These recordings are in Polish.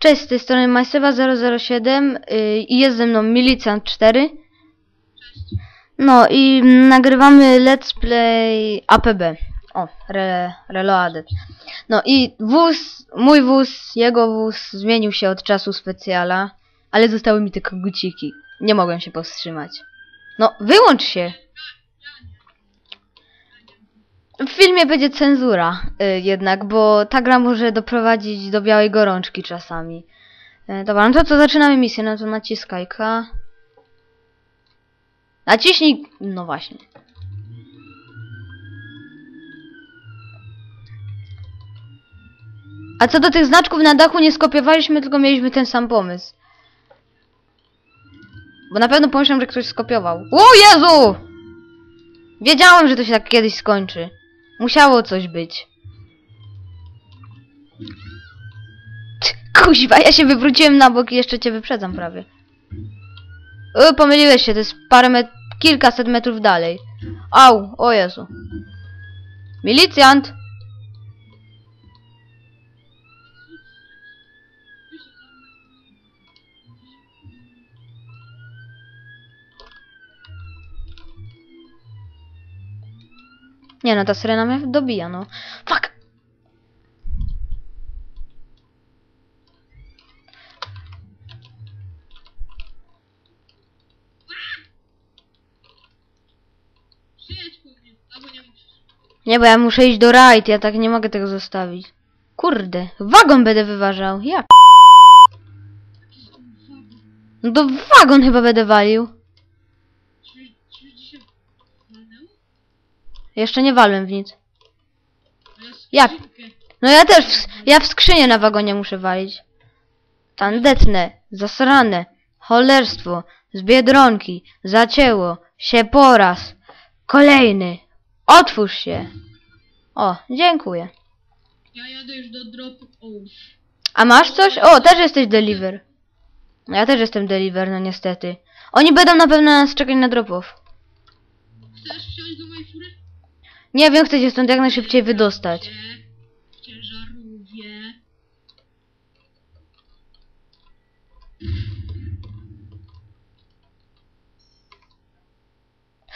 Cześć, z tej strony Majsewa007 yy, i jest ze mną Milicjant 4. No i nagrywamy let's play APB. O, re, Reloaded. No i wóz, mój wóz, jego wóz zmienił się od czasu specjala, ale zostały mi tylko guciki. Nie mogłem się powstrzymać. No, wyłącz się! W filmie będzie cenzura y, jednak, bo ta gra może doprowadzić do białej gorączki czasami. Y, dobra, no to co, zaczynamy misję, no to naciskaj K. Naciśnij... no właśnie. A co do tych znaczków na dachu nie skopiowaliśmy, tylko mieliśmy ten sam pomysł. Bo na pewno pomyślałem, że ktoś skopiował. O Jezu! Wiedziałem, że to się tak kiedyś skończy. Musiało coś być. Kuźwa, ja się wywróciłem na bok i jeszcze cię wyprzedzam prawie. O, pomyliłeś się, to jest parę met... kilkaset metrów dalej. Au, o Jezu. Milicjant! Nie no, ta syrena mnie dobija, no. Fuck! Nie bo ja muszę iść do rajd, ja tak nie mogę tego zostawić. Kurde, wagon będę wyważał, jak? No to wagon chyba będę walił. Czy, czy ci się walnęło? Jeszcze nie walłem w nic. Ja. No ja też, w, ja w skrzynię na wagonie muszę walić. Tandetne, zasrane, cholerstwo, z Biedronki, zacięło, się poraz. Kolejny, otwórz się. O, dziękuję. Ja jadę już do dropu. Ouf. A masz coś? O, też jesteś deliver. Ja też jestem deliver, no niestety. Oni będą na pewno nas czekać na dropów. Chcesz wsiąść do mojej fury? Nie wiem, chcę się stąd jak najszybciej wydostać. W.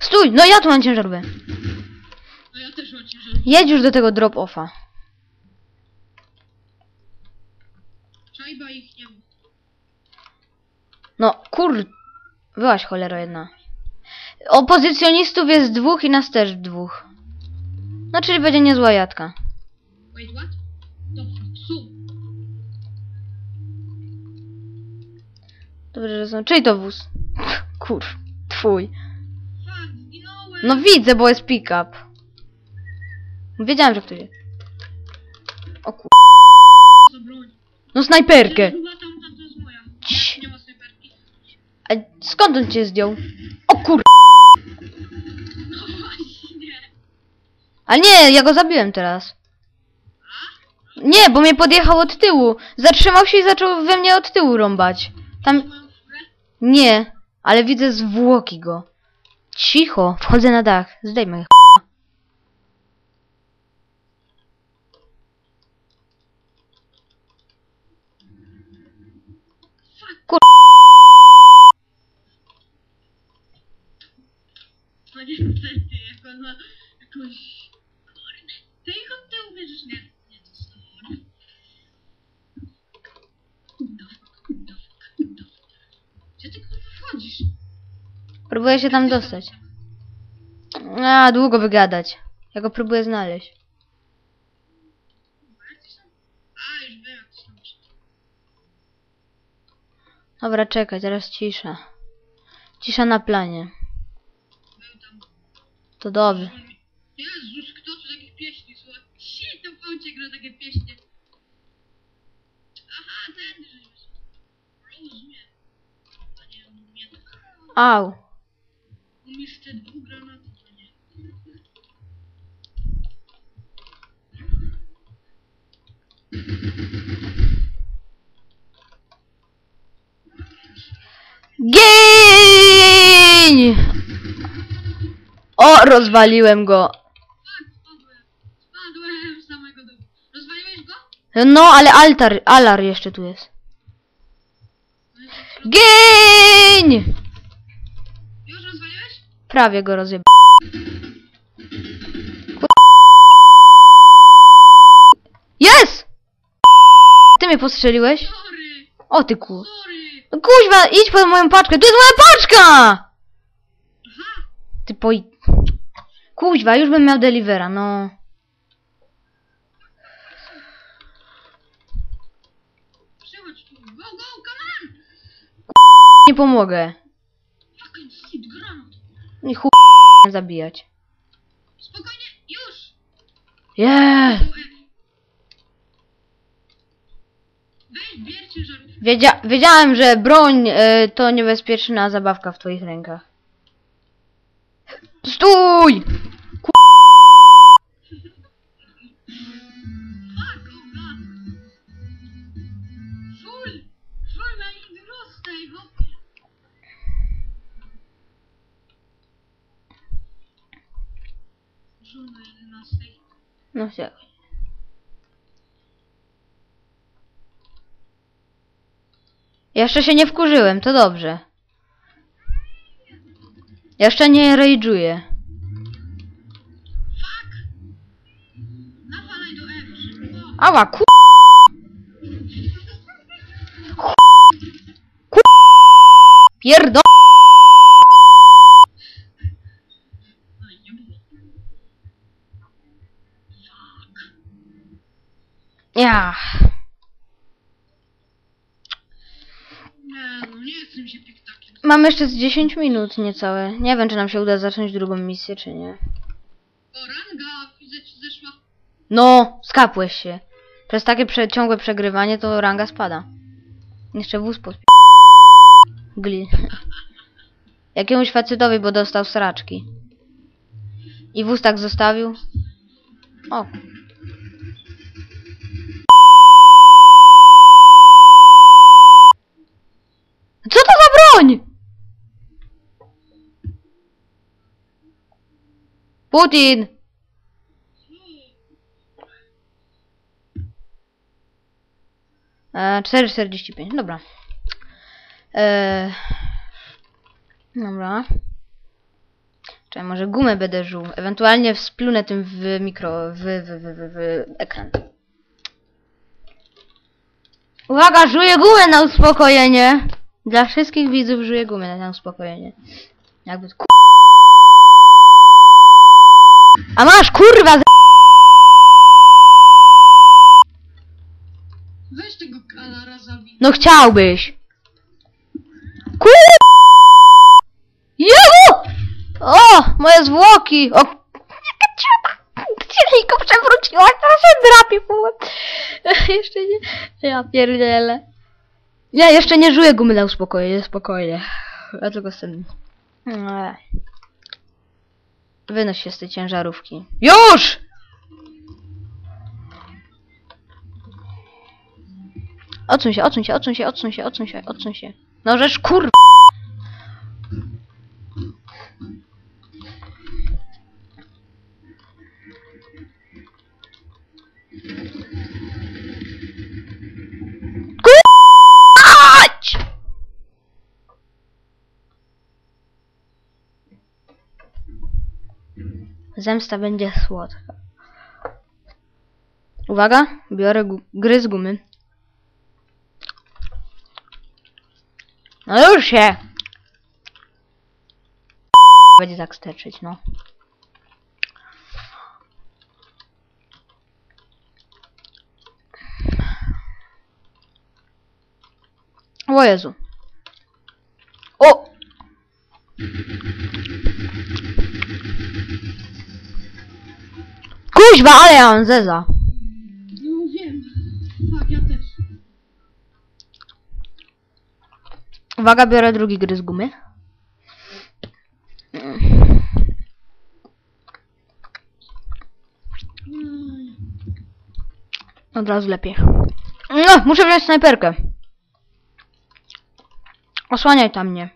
Stój, no ja tu mam ciężarówkę. A ja też mam ciężarówkę. Jedź już do tego drop-offa. Czajba ich nie ma. No, kur... Byłaś cholera jedna. Opozycjonistów jest dwóch i nas też dwóch. No, czyli będzie niezła jadka. Wait, what? To psu. Dobrze, że są... Czyj to wóz? Kur... Twój. Fuck, zginąłem. No widzę, bo jest pick-up. Wiedziałem, że ktoś jest. O kur... Za broń. No snajperkę! To jest moja. Nie ma snajperki. A skąd on cię zdjął? O kur... No właśnie. Ale nie, ja go zabiłem teraz. Nie, bo mnie podjechał od tyłu. Zatrzymał się i zaczął we mnie od tyłu rąbać. Tam... Nie, ale widzę zwłoki go. Cicho, wchodzę na dach. Zdejmę ich. Kur jakąś... Kurde. Ty ich od tyłu bierzesz? Nie. Nie, to jest dobry. Dawka, dawka, dawka. Gdzie ty kurwa wchodzisz? Próbuję się tam dostać. A, długo wygadać. Ja go próbuję znaleźć. Dobra, czekaj, teraz cisza. Cisza na planie. To dobrze. Jezus, kto tu takich pieśni słucha? Si, to w aucie gra takie pieśnie. Aha, ten, Rozumiem. Au. Umieszczę dwóch granatów, to nie. Gień! O, rozwaliłem go. Spadłem. Spadłem z samego. Rozwaliłeś go? No, ale altar, alar jeszcze tu jest. Gień! Już rozwaliłeś? Prawie go rozjeb... mnie postrzeliłeś? O ty ku... No kuźwa, idź po moją paczkę, to jest moja paczka! Ty po... Kuźwa, już bym miał delivera, no. przychodź tu. Go, go, come on! Nie pomogę. I chuj zabijać. Spokojnie, już! Yeah. Wiedzia wiedziałem, że broń y, to niebezpieczna zabawka w twoich rękach. Stój! Fuck, oh god. Jeszcze się nie wkurzyłem, to dobrze. Jeszcze nie rage'uję. Ała, ku... Ku... Pierdo... No. Ja. Nie, no nie chcę mi się piktakiem. Mam jeszcze z 10 minut niecałe. Nie wiem, czy nam się uda zacząć drugą misję, czy nie. O, ranga, widzę ci zeszła. No, skapłeś się. Przez takie prze ciągłe przegrywanie to ranga spada. Jeszcze wóz pospi... Gli. Jakiemuś facetowi, bo dostał sraczki. I wóz tak zostawił. O. Co to za broń? Putin! E, 4,45, dobra. E, dobra. Czekaj, może gumę będę żuł. Ewentualnie wsplunę tym w mikro, w, w, w, w, w ekran. Uwaga, żuję gumę na uspokojenie. Dla wszystkich widzów żuję gumę na uspokojenie. Jakby ku... A masz kurwa z... Weź tego kalara zabij. No chciałbyś. Kur... Jezu! O, moje zwłoki! O, jaka przewróciłaś, teraz się drapie po. Jeszcze nie... Ja pierdzielę. Ja jeszcze nie żuję gumy na uspokojenie, spokojnie. Ja tylko z tym... Eee. Wynoś się z tej ciężarówki. Już! Odsuń się, odsuń się, odsuń się, odsuń się, odsuń się, odsuń się. No żeż kur... Kurwać! Zemsta będzie słodka. Uwaga, biorę gry z gumy. No już się! Będzie tak sterczyć, no. O Jezu. O! Kuźwa, ale ja mam zeza. No wiem. Tak, ja też. Uwaga, biorę drugi gry z gumy. Od razu lepiej. No, muszę wziąć snajperkę. Osłaniaj tam mnie.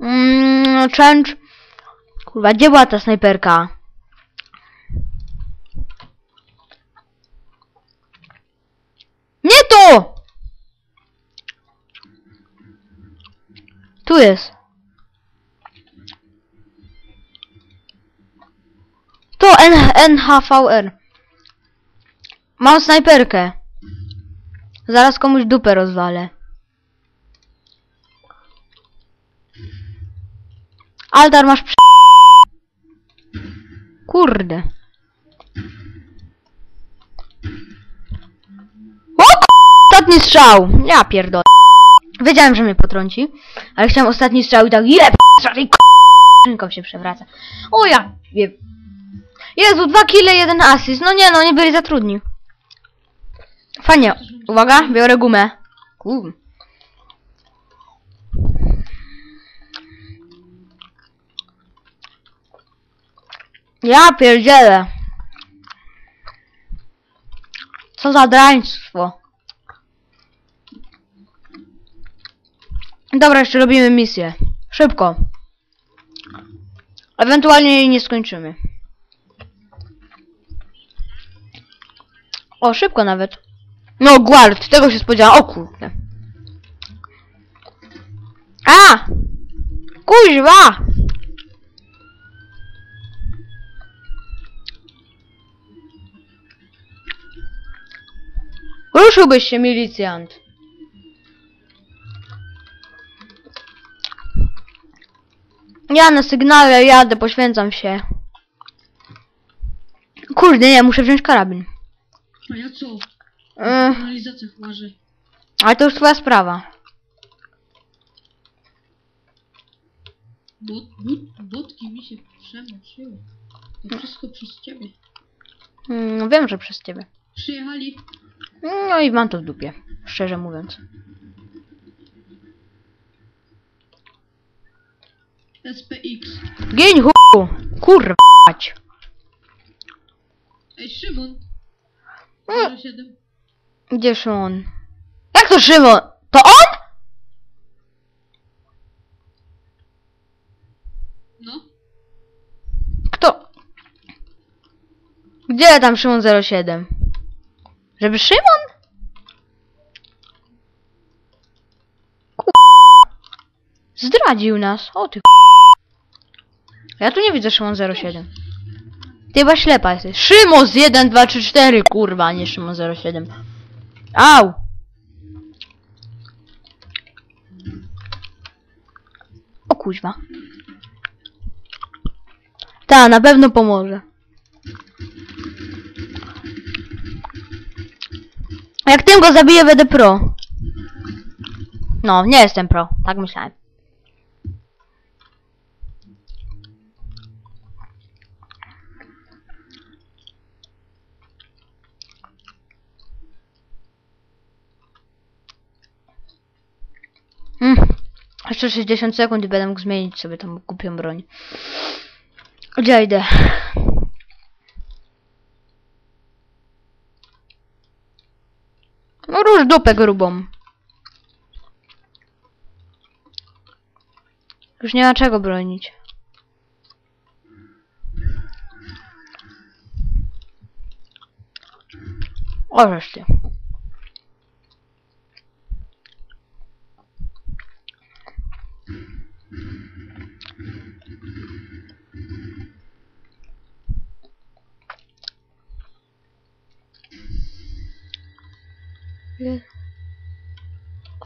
Mmm, change. Kurwa, gdzie była ta snajperka? Nie tu! Tu jest. To N NHVR. Mam snajperkę. Zaraz komuś dupę rozwalę. Altar masz przy... Kurde. O Ostatni strzał! Ja pierdolę. Wiedziałem, że mnie potrąci, ale chciałem ostatni strzał i tak jeb! I k- Ręką się przewraca. O ja! Jezu, dwa kile, jeden asyst. No nie no, nie byli zatrudni. Fajnie. Uwaga, biorę gumę. Ja pierdzielę. Co za draństwo. Dobra, jeszcze robimy misję. Szybko. Ewentualnie jej nie skończymy. O, szybko nawet. No, guard, tego się spodziewałem. O kurde. A! Kuźwa! Ruszyłbyś się, milicjant. Ja na sygnale jadę, poświęcam się. Kurde, nie, muszę wziąć karabin. A ja co? Ech, Analizacja chmarzy. ale to już twoja sprawa. Bot, but, botki mi się przemoczyły. To wszystko przez ciebie. Mm, wiem, że przez ciebie. Przyjechali. No i mam to w dupie, szczerze mówiąc. SPX. Gień hu... Kurwa. Ej, Szymon. Mm. 07. Gdzie Szymon? Jak to Szymon? To on? No. Kto? Gdzie tam Szymon 07? Żeby Szymon? Zdradził nas. O ty Ja tu nie widzę Szymon 07. Ty chyba ślepa jesteś. Szymon z 1, 2, 3, 4, kurwa, nie Szymon 07. Au! O kuźwa. Ta, na pewno pomoże. Jak tym go zabiję, będę pro. No, nie jestem pro, tak myślałem. Mm. Jeszcze 60 sekund i będę mógł zmienić sobie tą głupią broń. Gdzie idę? Dupę grubą. Już nie ma czego bronić. O, wreszcie.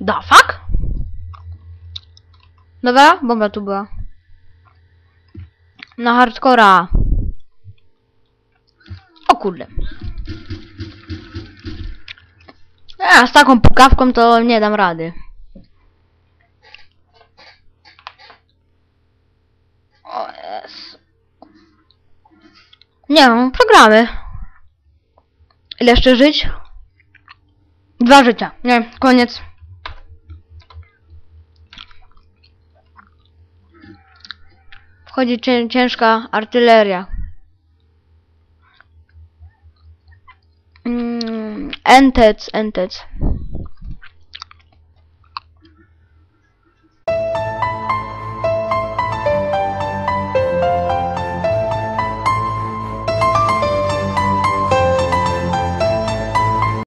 Da fuck? Dobra, bomba tu była. Na hardcora. O kurde. A, z taką pukawką to nie dam rady. O jest. Nie programy. Ile jeszcze żyć? Dwa życia. Nie, koniec. Wchodzi cię, ciężka artyleria. Mm, entec, entec.